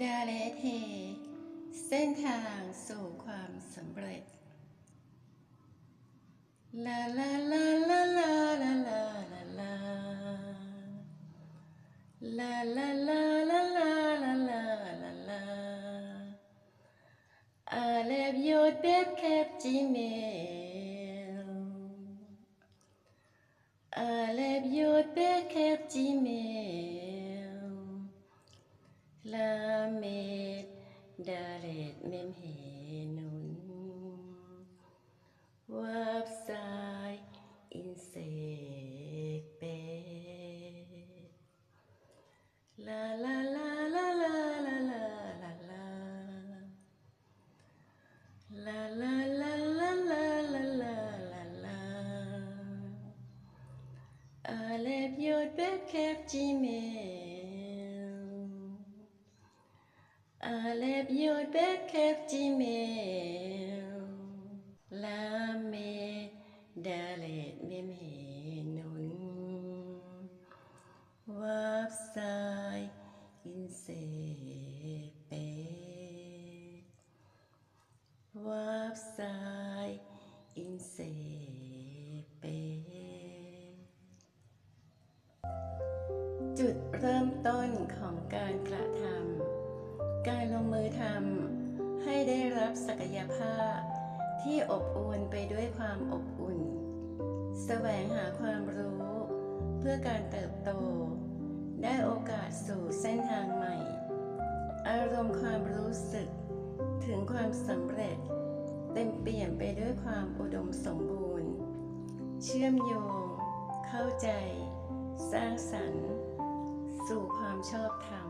ดาเลเท เส้นทางสู่ความสำเร็จ ลาลาลาลาลาลาลาลาลาลาลาลาลาลาลาลาลาลา I love your babe cap Gmail I love your babe cap Gmail ลาเมดดาเลดเมมเฮนุนวับไซอินเซเปลาลาลาลาลาลาลาลาลา La la la la la la la la la I left your back cap Gmail Alep Yod Bekef Gimel Lame Dalet Mem Henon Wap Sai In Sepe Wap Sai In Sepe จุดเริ่มต้นของการกระทำ การลงมือทำให้ได้รับศักยภาพ ที่อบอุ่นไปด้วยความอบอุ่น แสวงหาความรู้ เพื่อการเติบโต ได้โอกาสสู่เส้นทางใหม่ อารมณ์ความรู้สึก ถึงความสำเร็จ เต็มเปี่ยมไปด้วยความอุดมสมบูรณ์ เชื่อมโยง เข้าใจ สร้างสรรค์ สู่ความชอบธรรม